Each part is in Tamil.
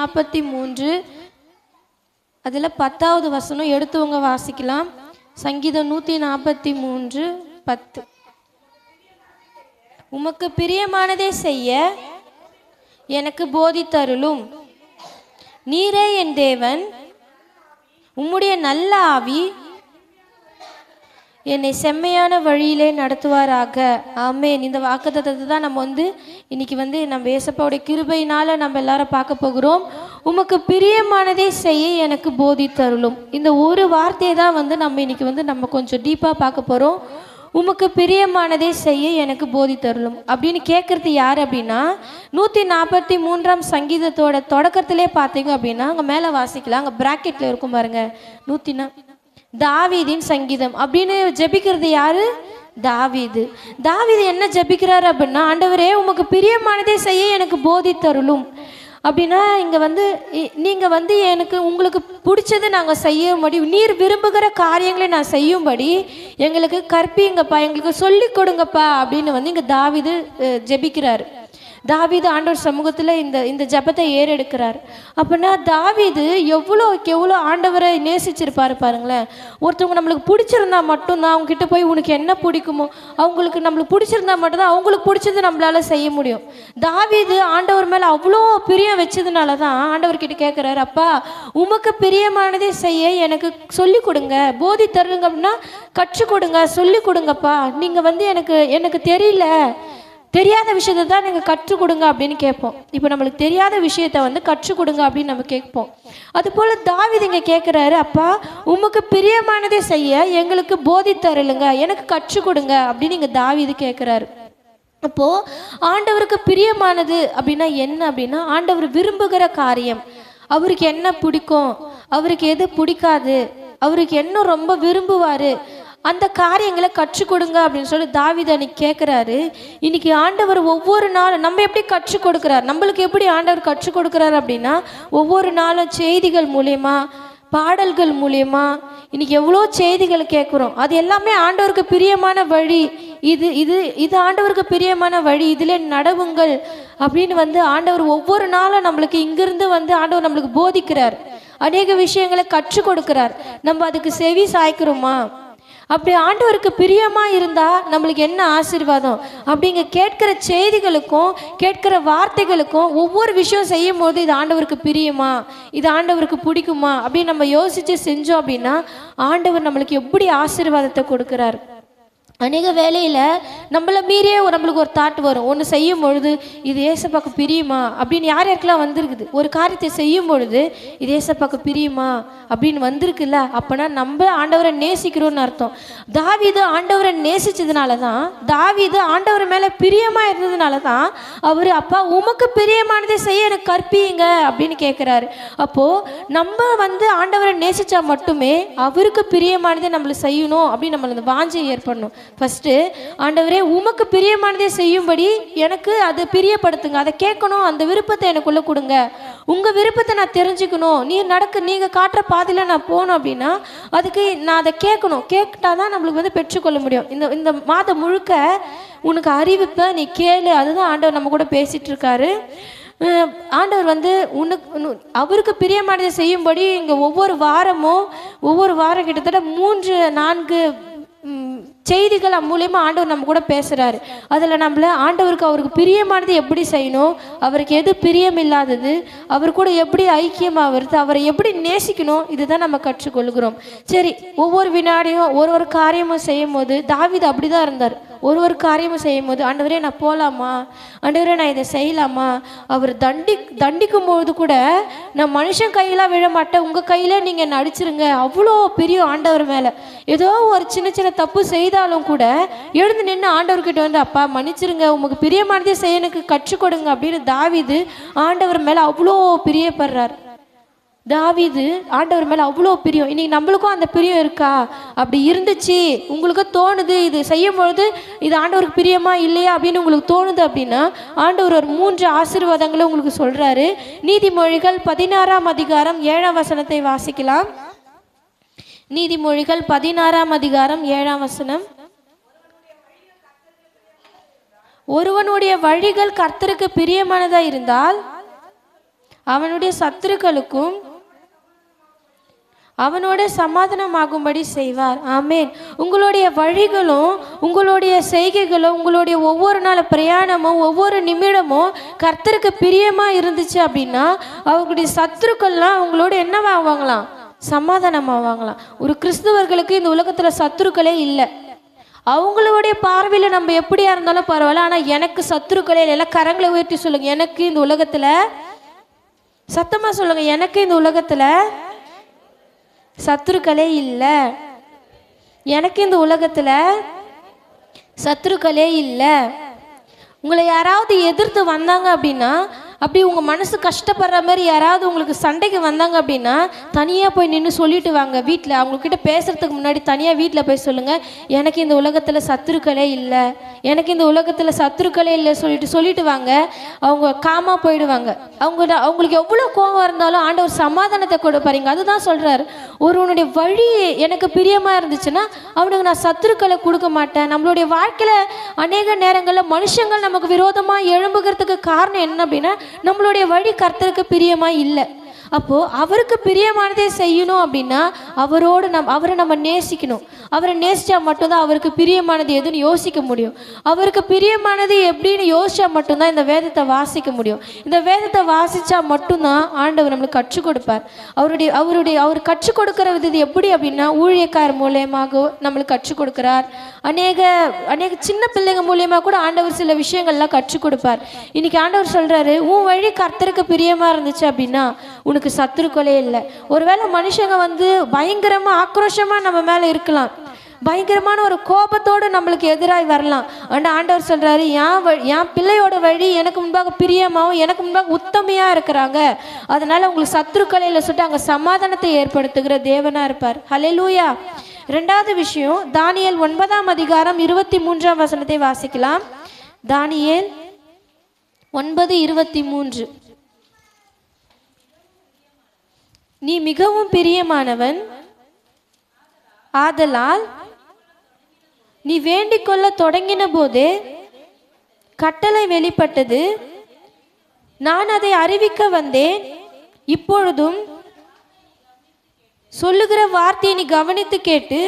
நாற்பத்தி மூன்று. அதில் பத்தாவது வசனம் எடுத்தவங்க வாசிக்கலாம். சங்கீதம் நூற்றி நாற்பத்தி மூன்று பத்து. உமக்கு பிரியமானதே செய்ய எனக்கு போதித்தருளும் நீரே என் தேவன். உம்முடைய நல்ல ஆவி என்னை செம்மையான வழியிலே நடத்துவாராக. ஆமேன். இந்த வாக்குத்தத்தை தான் நம்ம வந்து இன்னைக்கு வந்து நம்ம ஏசப்பாவுடைய கிருபையினால் நம்ம எல்லாரும் பார்க்க போகிறோம். உமக்கு பிரியமானதை செய்ய எனக்கு போதித்தருளும் இந்த ஒரு வார்த்தையை தான் வந்து நம்ம இன்னைக்கு வந்து நம்ம கொஞ்சம் டீப்பாக பார்க்க போகிறோம் உமக்கு பிரியமானதை செய்ய எனக்கு போதித்தருளும் அப்படின்னு கேட்குறது யார் அப்படின்னா நூற்றி நாற்பத்தி மூன்றாம் சங்கீதத்தோட தொடக்கத்திலே பார்த்தீங்க அப்படின்னா அங்கே மேலே வாசிக்கலாம். அங்கே ப்ராக்கெட்டில் இருக்கும் பாருங்கள் நூற்றி நா தாவீதின் சங்கீதம். அப்படின்னு ஜெபிக்கிறது யாரு? தாவீது. தாவீது என்ன ஜெபிக்கிறாரு அப்படின்னா ஆண்டவரே உமக்கு பிரியமானதே செய்ய எனக்கு போதித்தருளும் அப்படின்னா இங்கே வந்து இ- வந்து எனக்கு உங்களுக்கு பிடிச்சதை நாங்கள் செய்யும்படி நீர் விரும்புகிற காரியங்களை நான் செய்யும்படி எங்களுக்கு கற்பிங்கப்பா எங்களுக்கு சொல்லி கொடுங்கப்பா அப்படின்னு வந்து இங்கே தாவீது ஜெபிக்கிறாரு. தாவீது ஆண்டவர் சமூகத்தில் இந்த இந்த ஜெபத்தை ஏறெடுக்கிறார். அப்படின்னா தாவிது எவ்வளோக்கு எவ்வளோ ஆண்டவரை நேசிச்சிருப்பாரு பாருங்களேன். ஒருத்தவங்க நம்மளுக்கு பிடிச்சிருந்தா மட்டும்தான் அவங்க கிட்ட போய் உனக்கு என்ன பிடிக்குமோ அவங்களுக்கு நம்மளுக்கு பிடிச்சிருந்தா மட்டும்தான் அவங்களுக்கு பிடிச்சது நம்மளால செய்ய முடியும். தாவிது ஆண்டவர் மேலே அவ்வளோ பிரியம் வச்சதுனால தான் ஆண்டவர் கிட்ட கேட்குறாரு அப்பா உமக்கு பிரியமானதே செய்ய எனக்கு சொல்லி கொடுங்க. போதி தருங்க அப்படின்னா கற்றுக் கொடுங்க சொல்லி கொடுங்கப்பா. நீங்கள் வந்து எனக்கு எனக்கு தெரியல. தெரியாத விஷயத்தை தான் நீங்கள் கற்றுக் கொடுங்க அப்படின்னு கேட்போம். இப்போ நம்மளுக்கு தெரியாத விஷயத்த வந்து கற்றுக் கொடுங்க அப்படின்னு நம்ம கேட்போம். அதுபோல் தாவித இங்கே கேட்குறாரு அப்பா உமக்கு பிரியமானதே செய்ய எங்களுக்கு போதித்தரலுங்க எனக்கு கற்றுக் கொடுங்க அப்படின்னு இங்கே தாவிது கேட்குறாரு அப்போது ஆண்டவருக்கு பிரியமானது அப்படின்னா என்ன அப்படின்னா ஆண்டவர் விரும்புகிற காரியம். அவருக்கு என்ன பிடிக்கும்? அவருக்கு எது பிடிக்காது? அவருக்கு என்ன ரொம்ப விரும்புவார்? அந்த காரியங்களை கற்றுக் கொடுங்க அப்படின்னு சொல்லி தாவித அன்னைக்கு கேட்குறாரு இன்னைக்கு ஆண்டவர் ஒவ்வொரு நாளும் நம்ம எப்படி கற்றுக் கொடுக்குறார் நம்மளுக்கு எப்படி ஆண்டவர் கற்றுக் கொடுக்குறாரு அப்படின்னா ஒவ்வொரு நாளும் செய்திகள் மூலயமா பாடல்கள் மூலயமா இன்னைக்கு எவ்வளோ செய்திகள் கேட்குறோம் அது எல்லாமே ஆண்டவருக்கு பிரியமான வழி. இது இது இது ஆண்டவருக்கு பிரியமான வழி. இதில் நடவுங்கள் அப்படின்னு வந்து ஆண்டவர் ஒவ்வொரு நாளும் நம்மளுக்கு இங்கிருந்து வந்து ஆண்டவர் நம்மளுக்கு போதிக்கிறார். அநேக விஷயங்களை கற்றுக் கொடுக்கிறார் நம்ம அதுக்கு செவி சாய்க்கிறோமா? அப்படி ஆண்டவருக்கு பிரியமா இருந்தா நம்மளுக்கு என்ன ஆசீர்வாதம்? அப்படிங்க கேட்கிற செய்திகளுக்கும் கேட்கிற வார்த்தைகளுக்கும் ஒவ்வொரு விஷயம் செய்யும் போது இது ஆண்டவருக்கு பிரியமா? இது ஆண்டவருக்கு பிடிக்குமா? அப்படின்னு நம்ம யோசிச்சு செஞ்சோம் அப்படின்னா ஆண்டவர் நம்மளுக்கு எப்படி ஆசீர்வாதத்தை கொடுக்கிறார்? அநேக வேலையில் நம்மளை மீறியே ஒரு- நம்மளுக்கு ஒரு தாட் வரும். ஒன்று செய்யும் பொழுது இது ஏசப்பாக்கு பிரியுமா? அப்படின்னு யார் யாருக்கெல்லாம் வந்திருக்குது? ஒரு காரியத்தை செய்யும் பொழுது இது ஏசப்பாக்கு பிரியுமா? அப்படின்னு வந்திருக்குல்ல? அப்போனா நம்ம ஆண்டவரை நேசிக்கிறோம்னு அர்த்தம். தாவிது ஆண்டவரை நேசித்ததுனால தான் தாவிது ஆண்டவர் மேலே பிரியமாக இருந்ததுனால தான் அவர் அப்பா உமக்கு பிரியமானதை செய்ய எனக்கு கற்பியுங்க அப்படின்னு கேட்குறாரு அப்போது நம்ம வந்து ஆண்டவரை நேசித்தா மட்டுமே அவருக்கு பிரியமானதை நம்மளை செய்யணும் அப்படின்னு நம்மளை அந்த வாஞ்சை ஏற்படணும். ஃபஸ்ட்டு ஆண்டவரே உமக்கு பிரியமானதே செய்யும்படி எனக்கு அது பிரியப்படுத்துங்க. அதை கேட்கணும் அந்த விருப்பத்தை எனக்குள்ளே கொடுங்க. உங்கள் விருப்பத்தை நான் தெரிஞ்சுக்கணும். நீ நடக்க நீங்கள் காட்டுற பாதையில் நான் போகணும் அப்படின்னா அதுக்கு நான் அதை கேட்கணும். கேட்டால் தான் நம்மளுக்கு வந்து பெற்றுக்கொள்ள முடியும். இந்த இந்த மாதம் முழுக்க உனக்கு அறிவிப்பை நீ கேளு. அதுதான் ஆண்டவர் நம்ம கூட பேசிகிட்டு இருக்காரு. ஆண்டவர் வந்து உனக்கு அவருக்கு பிரியமானதை செய்யும்படி இங்கே ஒவ்வொரு வாரமும் ஒவ்வொரு வாரம் கிட்டத்தட்ட மூன்று நான்கு செய்திகள் மூலியமாக ஆண்டவர் நம்ம கூட பேசுகிறாரு அதில் நம்மள ஆண்டவருக்கு அவருக்கு பிரியமானது எப்படி செய்யணும்? அவருக்கு எது பிரியம் இல்லாதது அவர் கூட எப்படி ஐக்கியமாகிறது அவரை எப்படி நேசிக்கணும்? இதுதான் நம்ம கற்றுக்கொள்கிறோம். சரி ஒவ்வொரு வினாடியும் ஒரு ஒரு காரியமும் செய்யும் போது தாவீது அப்படி தான் இருந்தார். ஒரு ஒரு காரியமும் செய்யும் போது ஆண்டவரே நான் போகலாமா ஆண்டவரே நான் இதை செய்யலாமா? அவர் தண்டி தண்டிக்கும் போது கூட நான் மனுஷன் கையெல்லாம் விழ மாட்டேன் உங்கள் கையில் நீங்கள் என்னை அடிச்சிருங்க. அவ்வளோ பெரிய ஆண்டவர் மேலே. ஏதோ ஒரு சின்ன சின்ன தப்பு செய்தாலும் கூட எழுந்து நின்று ஆண்டவர்கிட்ட வந்து அப்பா மன்னிச்சிருங்க. உங்களுக்கு பிரியமானதே செய்ய எனக்கு கற்றுக் கொடுங்க. அப்படின்னு தாவிது ஆண்டவர் மேலே அவ்வளோ பிரியப்படுறார். தாவிது ஆண்டவர் மேலே அவ்வளோ பிரியம். இன்னைக்கு நம்மளுக்கும் அந்த பிரியம் இருக்கா? அப்படி இருந்துச்சு. உங்களுக்கு தோணுது இது செய்யும் பொழுது இது ஆண்டவருக்கு பிரியமா இல்லையா அப்படின்னு உங்களுக்கு தோணுது அப்படின்னா ஆண்டவர் ஒரு மூன்று ஆசீர்வாதங்களை உங்களுக்கு சொல்றாரு. நீதிமொழிகள் பதினாறாம் அதிகாரம் ஏழாம் வசனத்தை வாசிக்கலாம். நீதிமொழிகள் பதினாறாம் அதிகாரம் ஏழாம் வசனம். ஒருவனுடைய வழிகள் கர்த்தருக்கு பிரியமானதா இருந்தால் அவனுடைய சத்துருக்களுக்கும் அவனோட சமாதானமாகும்படி செய்வார். ஆமேன். உங்களுடைய வழிகளும் உங்களுடைய செய்கைகளும் உங்களுடைய ஒவ்வொரு நாள் பிரயாணமும் ஒவ்வொரு நிமிடமும் கர்த்தருக்கு பிரியமாக இருந்துச்சு அப்படின்னா அவங்களுடைய சத்துருக்கள்லாம் அவங்களோட என்னவாகுவாங்களாம் சமாதானமாவாங்களாம். ஒரு கிறிஸ்துவர்களுக்கு இந்த உலகத்தில் சத்துருக்களே இல்லை. அவங்களுடைய பார்வையில் நம்ம எப்படியா இருந்தாலும் பரவாயில்ல ஆனால் எனக்கு சத்துருக்களே இல்லை. கரங்களை உயர்த்தி சொல்லுங்க. எனக்கு இந்த உலகத்தில் சத்தமாக சொல்லுங்க. எனக்கு இந்த உலகத்தில் சத்துருக்களே இல்லை. எனக்கு இந்த உலகத்தில் சத்துருக்களே இல்லை. உங்களை யாராவது எதிர்த்து வந்தாங்க அப்படின்னா அப்படி உங்கள் மனசு கஷ்டப்படுற மாதிரி யாராவது உங்களுக்கு சண்டைக்கு வந்தாங்க அப்படின்னா தனியாக போய் நின்று சொல்லிட்டு வாங்க வீட்டில் அவங்கக்கிட்ட பேசுகிறதுக்கு முன்னாடி தனியாக வீட்டில் போய் சொல்லுங்கள் எனக்கு இந்த உலகத்தில் சத்துருக்களே இல்லை. எனக்கு இந்த உலகத்தில் சத்துருக்களே இல்லை சொல்லிட்டு சொல்லிட்டு வாங்க. அவங்க காமாக போயிடுவாங்க. அவங்க அவங்களுக்கு எவ்வளோ கோபம் இருந்தாலும் ஆண்டவர் சமாதானத்தை கொடுப்பாருங்க. அதுதான் சொல்கிறாரு ஒருவனுடைய வழி எனக்கு பிரியமாக இருந்துச்சுன்னா அவனுக்கு நான் சத்துருக்களை கொடுக்க மாட்டேன். நம்மளுடைய வாழ்க்கையில் அநேக நேரங்களில் மனுஷங்கள் நமக்கு விரோதமாக எழும்புகிறதுக்கு காரணம் என்ன அப்படின்னா நம்மளுடைய வழி கர்த்தருக்கு பிரியமாக இல்லை. அப்போது அவருக்கு பிரியமானதே செய்யணும் அப்படின்னா அவரோடு நம் அவரை நம்ம நேசிக்கணும். அவரை நேசித்தா மட்டும்தான் அவருக்கு பிரியமானது எதுன்னு யோசிக்க முடியும். அவருக்கு பிரியமானது எப்படின்னு யோசிச்சா மட்டும்தான் இந்த வேதத்தை வாசிக்க முடியும். இந்த வேதத்தை வாசித்தா மட்டும்தான் ஆண்டவர் நம்மளுக்கு கற்றுக் கொடுப்பார். அவருடைய அவருடைய அவர் கற்றுக் கொடுக்கிற இது எப்படி அப்படின்னா ஊழியக்கார் மூலியமாக நம்மளுக்கு கற்றுக் கொடுக்கிறார். அநேக அநேக சின்ன பிள்ளைங்க மூலியமாக கூட ஆண்டவர் சில விஷயங்கள்லாம் கற்றுக் கொடுப்பார். இன்னைக்கு ஆண்டவர் சொல்கிறாரு உன் வழி கர்த்தருக்கு பிரியமாக இருந்துச்சு அப்படின்னா உனக்கு சத்துருக்களே இல்லை. ஒருவேளை மனுஷங்க வந்து பயங்கரமாக ஆக்ரோஷமாக நம்ம மேலே இருக்கலாம். பயங்கரமான ஒரு கோபத்தோடு நம்மளுக்கு எதிராகி வரலாம். ஆனால் ஆண்டவர் சொல்கிறாரு என் வழி என் பிள்ளையோட வழி எனக்கு முன்பாக பிரியமாகவும் எனக்கு முன்பாக உத்தமையாக இருக்கிறாங்க. அதனால் உங்களுக்கு சத்துருக்களையில் சொல்லிட்டு அங்கே சமாதானத்தை ஏற்படுத்துகிற தேவனாக இருப்பார். ஹalleluya ரெண்டாவது விஷயம் தானியல் ஒன்பதாம் அதிகாரம் இருபத்தி மூன்றாம் வசனத்தை வாசிக்கலாம். தானியல் ஒன்பது இருபத்தி மூன்று நீ மிகவும் பிரியமானவன். ஆதலால் நீ வேண்டிக் கொள்ள தொடங்கின போதே கட்டளை வெளிப்பட்டது. நான் அதை அறிவிக்க வந்தேன். இப்பொழுதும் சொல்லுகிற வார்த்தையை நீ கவனித்து கேட்டு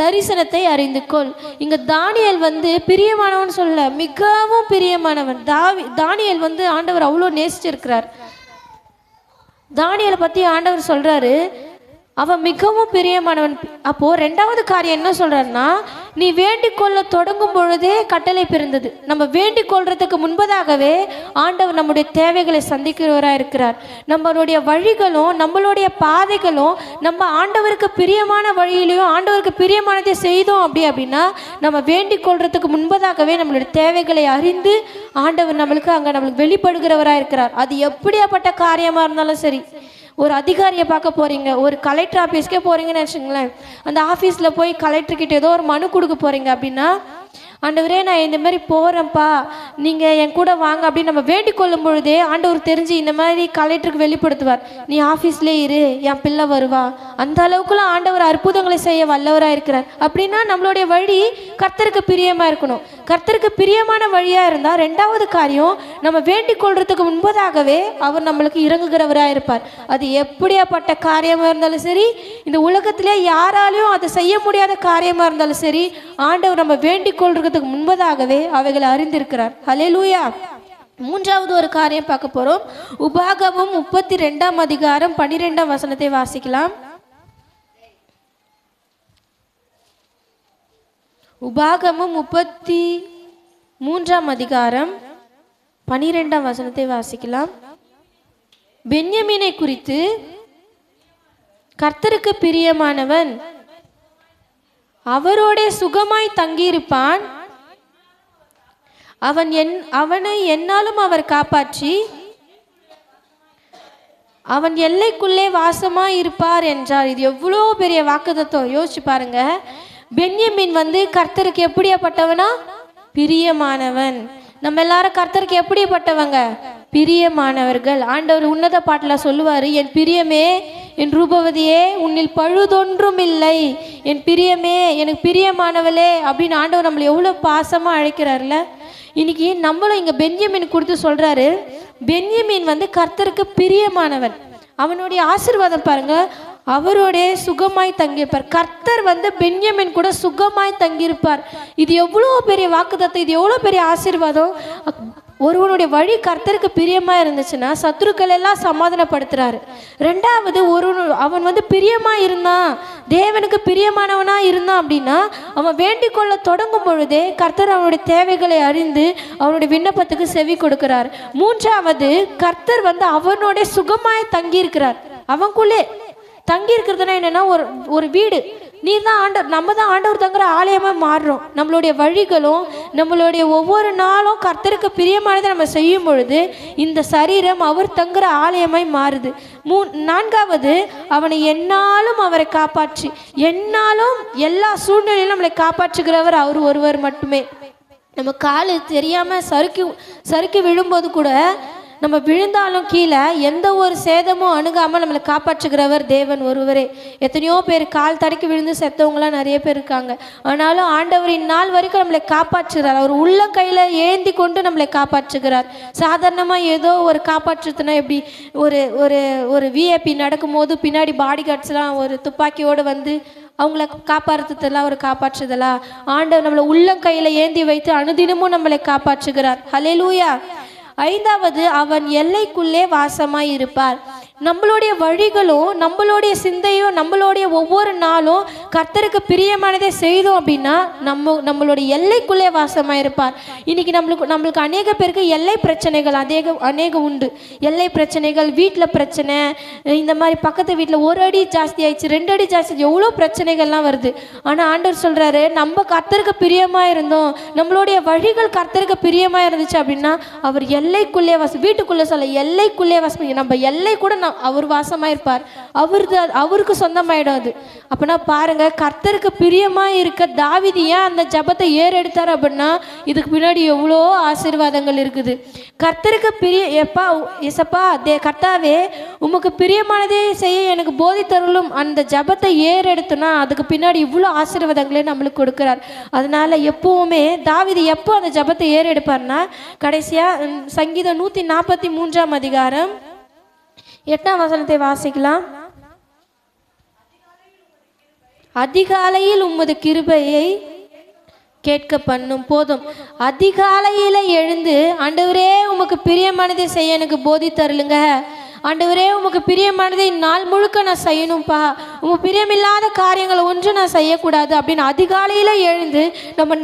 தரிசனத்தை அறிந்து கொள் இங்க தானியல் வந்து பிரியமானவன் சொல்ல மிகவும் பிரியமானவன். தாவி தானியல் வந்து ஆண்டவர் அவ்வளோ நேசிச்சிருக்கிறார். தானியலை பற்றி ஆண்டவர் சொல்கிறாரு அவன் மிகவும் பிரியமானவன். அப்போது ரெண்டாவது காரியம் என்ன சொல்றாருன்னா நீ வேண்டிக் கொள்ள தொடங்கும் பொழுதே கட்டளை பிறந்தது. நம்ம வேண்டிக் கொள்றதுக்கு முன்பதாகவே ஆண்டவர் நம்முடைய தேவைகளை சந்திக்கிறவராக இருக்கிறார். நம்மளுடைய வழிகளும் நம்மளுடைய பாதைகளும் நம்ம ஆண்டவருக்கு பிரியமான வழியிலையும் ஆண்டவருக்கு பிரியமானதை செய்தோம் அப்படி அப்படின்னா நம்ம வேண்டிக் கொள்றதுக்கு முன்பதாகவே நம்மளுடைய தேவைகளை அறிந்து ஆண்டவர் நம்மளுக்கு அங்கே நம்மளுக்கு வெளிப்படுகிறவராக இருக்கிறார். அது எப்படியாப்பட்ட காரியமாக இருந்தாலும் சரி. ஒரு அதிகாரியை பார்க்க போகிறீங்க ஒரு கலெக்டர் ஆஃபீஸ்க்கே போகிறீங்கன்னு வச்சுங்களேன் அந்த ஆஃபீஸில் போய் கலெக்டர்கிட்ட ஏதோ ஒரு மனு கொடுக்க போறீங்க அப்படின்னா ஆண்டவரே நான் இந்த மாதிரி போகிறேன்ப்பா நீங்கள் என் கூட வாங்க அப்படின்னு நம்ம வேண்டிக் கொள்ளும் பொழுதே ஆண்டவர் தெரிஞ்சு இந்த மாதிரி கலெக்டருக்கு வெளிப்படுத்துவார். நீ ஆஃபீஸ்லேயே இரு என் பிள்ளை வருவா. அந்த அளவுக்குலாம் ஆண்டவர் அற்புதங்களை செய்ய வல்லவராக இருக்கிறார். அப்படின்னா நம்மளுடைய வழி கர்த்தருக்கு பிரியமாக இருக்கணும். கர்த்தருக்கு பிரியமான வழியாக இருந்தால் ரெண்டாவது காரியம் நம்ம வேண்டிக் கொள்றதுக்கு முன்பதாகவே அவர் நம்மளுக்கு இறங்குகிறவராக இருப்பார். அது எப்படியாப்பட்ட காரியமாக இருந்தாலும் சரி இந்த உலகத்திலே யாராலையும் அதை செய்ய முடியாத காரியமாக இருந்தாலும் சரி ஆண்டவர் நம்ம வேண்டிக் கொள்றதுக்கு முன்பதாகவே அவைகளை அறிந்திருக்கிறார். ஹalleluya மூன்றாவது ஒரு காரியம் பார்க்க போகிறோம் உபாகமும் முப்பத்தி ரெண்டாம் அதிகாரம் பன்னிரெண்டாம் வசனத்தை வாசிக்கலாம். உபாகமும் முப்பத்தி மூன்றாம் அதிகாரம் பனிரெண்டாம் வசனத்தை வாசிக்கலாம். பென்யமீனை குறித்து கர்த்தருக்கு பிரியமானவன் அவரோட சுகமாய் தங்கியிருப்பான். அவன் என் அவனை என்னாலும் அவர் காப்பாற்றி அவன் எல்லைக்குள்ளே வாசமாய் இருப்பார் என்றார். இது எவ்வளோ பெரிய வாக்குதத்துவம் யோசிச்சு பாருங்க. பென்யமின் வந்து கர்த்தருக்கு எப்படியாப்பட்டவனா? பிரியமானவன். நம்ம எல்லாரும் கர்த்தருக்கு எப்படிப்பட்டவங்க பிரியமானவர்கள். ஆண்டவர் உன்னத பாட்டில் சொல்லுவார் என் பிரியமே என் ரூபவதியே உன்னில் பழுதொன்றும் இல்லை. என் பிரியமே எனக்கு பிரியமானவளே அப்படின்னு ஆண்டவர் நம்மளை எவ்வளோ பாசமாக அழைக்கிறார்ல இன்னைக்கு நம்மளும் இங்கே பென்யமின் கொடுத்து சொல்கிறாரு பென்யமின் வந்து கர்த்தருக்கு பிரியமானவன். அவனுடைய ஆசீர்வாதம் பாருங்கள் அவரோட சுகமாய் தங்கியிருப்பார். கர்த்தர் வந்து பென்யமின் கூட சுகமாய் தங்கியிருப்பார். இது எவ்வளோ பெரிய வாக்குதத்தம் இது எவ்வளோ பெரிய ஆசீர்வாதம்? ஒருவனுடைய வழி கர்த்தருக்கு பிரியமா இருந்துச்சுன்னா சத்துருக்கள் எல்லாம் சமாதானப்படுத்துறாரு. ரெண்டாவது ஒரு அவன் வந்து பிரியமா இருந்தான். தேவனுக்கு பிரியமானவனா இருந்தான் அப்படின்னா அவன் வேண்டிக் கொள்ள தொடங்கும் பொழுதே கர்த்தர் அவனுடைய தேவைகளை அறிந்து அவனுடைய விண்ணப்பத்துக்கு செவி கொடுக்கிறார். மூன்றாவது கர்த்தர் வந்து அவனோட சுகமாய் தங்கியிருக்கிறார். அவனுக்குள்ளே தங்கி இருக்கிறதுனா என்னென்னா ஒரு ஒரு வீடு. நீ தான் ஆண்டவர் நம்ம தான் ஆண்டவர் தங்குற ஆலயமாக மாறுறோம். நம்மளுடைய வழிகளும் நம்மளுடைய ஒவ்வொரு நாளும் கர்த்தருக்கு பிரியமானதை நம்ம செய்யும் பொழுது இந்த சரீரம் அவர் தங்குற ஆலயமாய் மாறுது. மூ நான்காவது அவனை என்னாலும் அவரை காப்பாற்றி. என்னாலும் எல்லா சூழ்நிலையிலும் நம்மளை காப்பாற்றுகிறவர் அவர் ஒருவர் மட்டுமே. நம்ம காலு தெரியாமல் சறுக்கி சறுக்கி விழும்போது கூட நம்ம விழுந்தாலும் கீழே எந்த ஒரு சேதமும் அணுகாமல் நம்மளை காப்பாற்றுகிறவர் தேவன் ஒருவரே. எத்தனையோ பேர் கால் தடைக்கு விழுந்து செத்தவங்களாம் நிறைய பேர் இருக்காங்க. ஆனாலும் ஆண்டவர் இந்நாள் வரைக்கும் நம்மளை காப்பாற்றுகிறார். அவர் உள்ள கையில் ஏந்தி கொண்டு நம்மளை காப்பாற்றுகிறார். சாதாரணமாக ஏதோ ஒரு காப்பாற்றுறதுனா எப்படி ஒரு ஒரு ஒரு விஐபி நடக்கும்போது பின்னாடி பாடி கார்ட்ஸ்லாம் ஒரு துப்பாக்கியோடு வந்து அவங்கள காப்பாற்றுறதெல்லாம் அவர் காப்பாற்றுதலா? ஆண்டவர் நம்மளை உள்ளங்கையில் ஏந்தி வைத்து அனுதினமும் நம்மளை காப்பாற்றுகிறார். ஹalleluya ஐந்தாவது அவன் எல்லைக்குள்ளே வாசமாய் இருப்பார் நம்மளுடைய வழிகளும் நம்மளுடைய சிந்தையும் நம்மளுடைய ஒவ்வொரு நாளும் கர்த்தருக்கு பிரியமானதை செய்தோம் அப்படின்னா நம்ம நம்மளுடைய எல்லைக்குள்ளே வாசமாக இருப்பார். இன்றைக்கி நம்மளுக்கு நம்மளுக்கு அநேக பேருக்கு எல்லை பிரச்சனைகள் அநேக அநேக உண்டு. எல்லை பிரச்சனைகள் வீட்டில் பிரச்சனை இந்த மாதிரி பக்கத்து வீட்டில் ஒரு அடி ஜாஸ்தி ஆயிடுச்சு ரெண்டு அடி ஜாஸ்தி எவ்வளோ பிரச்சனைகள்லாம் வருது. ஆனால் ஆண்டவர் சொல்கிறாரு நம்ம கர்த்தருக்கு பிரியமாக இருந்தோம். நம்மளுடைய வழிகள் கர்த்தருக்கு பிரியமாக இருந்துச்சு அப்படின்னா அவர் எல்லைக்குள்ளே வாசம் வீட்டுக்குள்ளே சொல்ல எல்லைக்குள்ளே வாசம் நம்ம எல்லை கூட அவர் வாசமாக இருப்பார் அவருக்கு அவருக்கு சொந்தமாயிடும் அது அப்படின்னா பாருங்க கர்த்தருக்கு பிரியமாக இருக்க தாவிதி ஏன் அந்த ஜபத்தை ஏறெடுத்தார் அப்படின்னா இதுக்கு பின்னாடி எவ்வளோ ஆசீர்வாதங்கள் இருக்குது. கர்த்தருக்கு பிரிய எப்பா எசப்பா தே கர்த்தாவே உமக்கு பிரியமானதே செய்ய எனக்கு போதித்தருளும் அந்த ஜபத்தை ஏறெடுத்தோன்னா அதுக்கு பின்னாடி இவ்வளோ ஆசீர்வாதங்களே நம்மளுக்கு கொடுக்குறார். அதனால எப்பவுமே தாவிதி எப்போ அந்த ஜபத்தை ஏறெடுப்பார்னா கடைசியாக சங்கீதம் நூற்றி நாற்பத்தி மூன்றாம் அதிகாரம் எட்டாம் வசனத்தை வாசிக்கலாம். அதிகாலையில் உமது கிருபையை கேட்க பண்ணும் போதும். அதிகாலையில் எழுந்து ஆண்டவரே உமக்கு பிரியமானதை செய்ய எனக்கு போதி தருளுங்க ஆண்டவரே உமக்கு பிரியமானதை நாள் முழுக்க நான் செய்யணும்ப்பா உன் பிரியமில்லாத காரியங்களை ஒன்று நான் செய்யக்கூடாது அப்படின்னு அதிகாலையில் எழுந்து நம்ம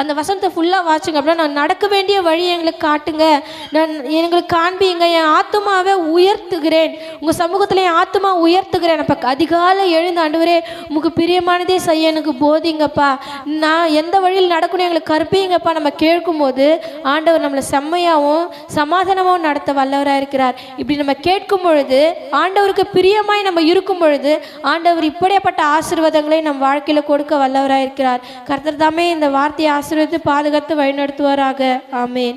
அந்த வசனத்தை ஃபுல்லாக வாச்சுங்க அப்படின்னா நான் நடக்க வேண்டிய வழி எங்களுக்கு காட்டுங்க. நான் எங்களுக்கு காண்பிங்க என் ஆத்மாவை உயர்த்துகிறேன். உங்கள் சமூகத்தில் என் ஆத்மா உயர்த்துகிறேன். அப்போ அதிகாலை எழுந்து ஆண்டவரே உங்களுக்கு பிரியமானதே செய்ய எனக்கு போதிங்கப்பா. நான் எந்த வழியில் நடக்கணும் எங்களுக்கு கற்பிங்கப்பா நம்ம கேட்கும்போது ஆண்டவர் நம்மளை செம்மையாகவும் சமாதானமாகவும் நடத்த வல்லவராக இருக்கிறார் இப்படி நம்ம கேட்கும் பொழுது ஆண்டவருக்கு பிரியமாய் நம்ம இருக்கும் பொழுது ஆண்டவர் இப்படியாப்பட்ட ஆசீர்வாதங்களை நம் வாழ்க்கையில் கொடுக்க வல்லவராக இருக்கிறார் கர்த்தர் தாமே இந்த வார்த்தையை ஆசீர்வதித்து பாதுகாத்து வழிநடத்துவாராக. ஆமேன்.